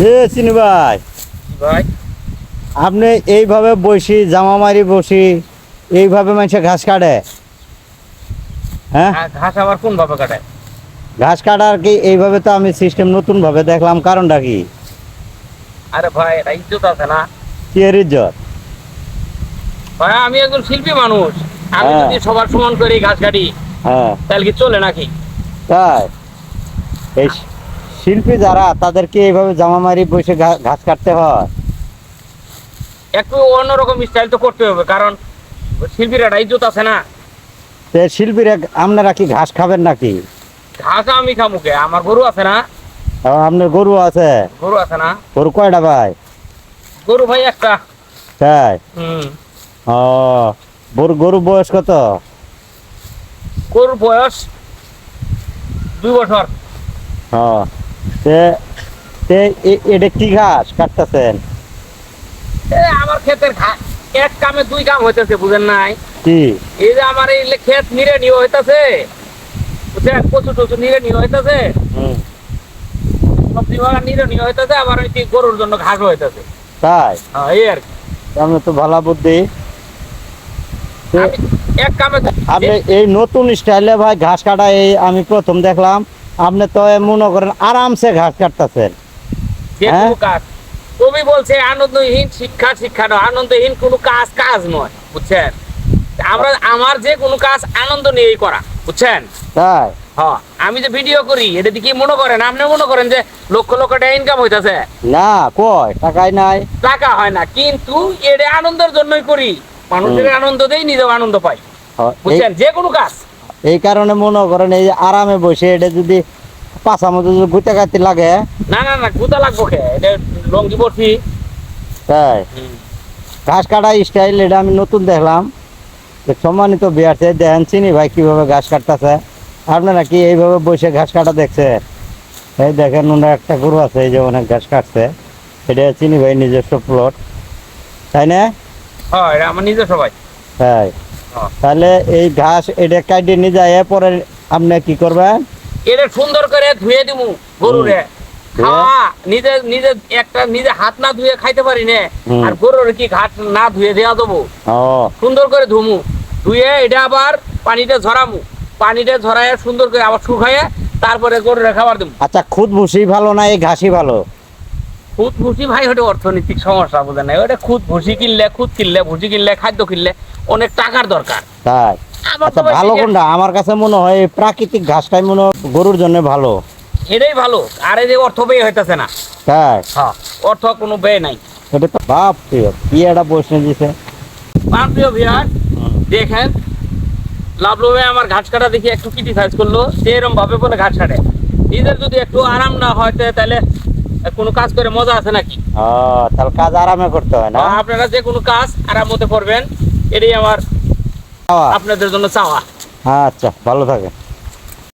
এ চিনি ভাই। ভাই। আপনি এইভাবে বসি জামা মারি বসি এইভাবে মানুষে ঘাস কাটে? হ্যাঁ? ঘাস আবার কোন ভাবে কাটায় ঘাস কাটার কি এইভাবে তো আমি সিস্টেম নতুন ভাবে দেখলাম কারণটা কি? আরে ভাই এটা ইজ্জত আছে না। কি এর ইজ্জত? ভাই আমি একজন শিল্পী মানুষ। আমি হ্যাঁ। যদি সবার সমান করি ঘাস কাটি হ্যাঁ। তাহলে কি চলে নাকি? তাই? এই শিল্পী যারা তাদেরকে এইভাবে জামা মারি বসে ঘাস কাটতে হয়। একটু অন্যরকম স্টাইল তো করতে হবে কারণ শিল্পীর একটা ইজ্জত আছে না। তো শিল্পীরা আপনারা কি ঘাস খাবেন নাকি? ঘাস আমি খামুকে আমার গরু আছে না? আপনার গরু আছে? গরু আছে না? গরু কয়টা ভাই? গরু ভাই একটা। তাই? হুম। ও গরু গরু বয়স কত? গরুর বয়স দুই বছর। এ- এটা কি ঘাস কাটতেছেন? আমার ক্ষেতের ঘাস এক কামে দুই কাম হইতেছে বুঝেন নাই? কি? এই যে আমার এই ক্ষেত নিরে নিয়ে হইতাছে বুঝছেন কচু টচু নিরে নিয়ে হইতাছে হুম, সবজি বাগান নিরে নিয়ে হইতাছে আবার ওই গরুর জন্য ঘাস হইতাছে। তাই? হ্যাঁ এই আর কি। আপনি তো ভালো বুদ্ধি। এক কামে আপনি এই নতুন স্টাইলে ভাই ঘাস কাটা এই আমি প্রথম দেখলাম। আপনি তো মনে করেন আরামসে ঘাস কাটতেছেন। হ্যাঁ? বলছে আনন্দহীন শিক্ষা শিক্ষা নয়। আনন্দহীন কোনো কাজ কাজ নয়। বুঝছেন? আমরা আমার যে কোনো কাজ আনন্দ নিয়েই করা। বুঝছেন? তাই? হ্যাঁ আমি যে ভিডিও করি এটা মনে করেন? আপনি মনে করেন যে লক্ষ লক্ষ টাকা ইনকাম হইতাছে? না কয়? টাকাই নাই। টাকা হয় না কিন্তু এটা আনন্দের জন্যই করি। মানুষের আনন্দ দেই নিজেও আনন্দ পাই। বুঝছেন? যে কোনো কাজ। এই কারণে মনে করেন এই যে আরামে বসে এটা যদি পাশা মতো যদি গুতে কাটতে লাগে না না না গুতা লাগবো কে? এটা তাই? ঘাস কাটা স্টাইল এটা আমি নতুন দেখলাম। সম্মানিত বিয়ারছে দেখেন চিনি ভাই কীভাবে ঘাস কাটতেছে। আপনারা কি এইভাবে বসে ঘাস কাটা দেখছে? এই দেখেন ওনার একটা গরু আছে এই যে অনেক ঘাস কাটছে। এটা চিনি ভাই নিজস্ব প্লট তাই না? হ্যাঁ এটা আমার নিজের সবাই তাই। হ্যাঁ। তাহলে এই ঘাস এটা কাটিয়ে নিয়ে যায় পরে আপনি কি করবেন? এটা সুন্দর করে ধুয়ে দিমু গরুরে। খাওয়া নিজে নিজে একটা নিজে হাত না ধুয়ে খাইতে পারি না আর গরুর কি ঘাট না ধুয়ে দেওয়া দেবো? সুন্দর করে ধুমু। ধুয়ে এটা আবার পানিতে ঝরামু। পানিতে ঝরায় সুন্দর করে আবার তারপরে গরুরে খাবার দেবো আচ্ছা খুদ ভুসি ভালো না এই ঘাসই ভালো? খুদ ভুসি ভাই ওটা অর্থনৈতিক সমস্যা বোঝে না ওটা খুদ ভুসি কিনলে খুদ কিনলে ভুসি কিনলে খাদ্য কিনলে অনেক টাকার দরকার। তাই। আচ্ছা ভালো কোনটা? আমার কাছে মনে হয় প্রাকৃতিক ঘাসটাই মনে হয় গরুর জন্য ভালো। এটাই ভালো। আর এই যে অর্থ ব্যয় হইতেছে না। তাই। হ্যাঁ অর্থ কোনো ব্যয় নাই। এটা তো বাপ প্রিয় কি একটা প্রশ্ন দিছে। আমার প্রিয় বিহার দেখেন লাভলো ভাই আমার ঘাস কাটা দেখি একটু ক্রিটিসাইজ করল যে এরকম ভাবে বলে ঘাস কাটে। নিজের যদি একটু আরাম না হয় তাহলে কোনো কাজ করে মজা আছে নাকি? তাহলে কাজ আরামে করতে হয় না? আপনারা যে কোনো কাজ আরাম মতো করবেন এটাই আমার আপনাদের জন্য চাওয়া। আচ্ছা ভালো থাকে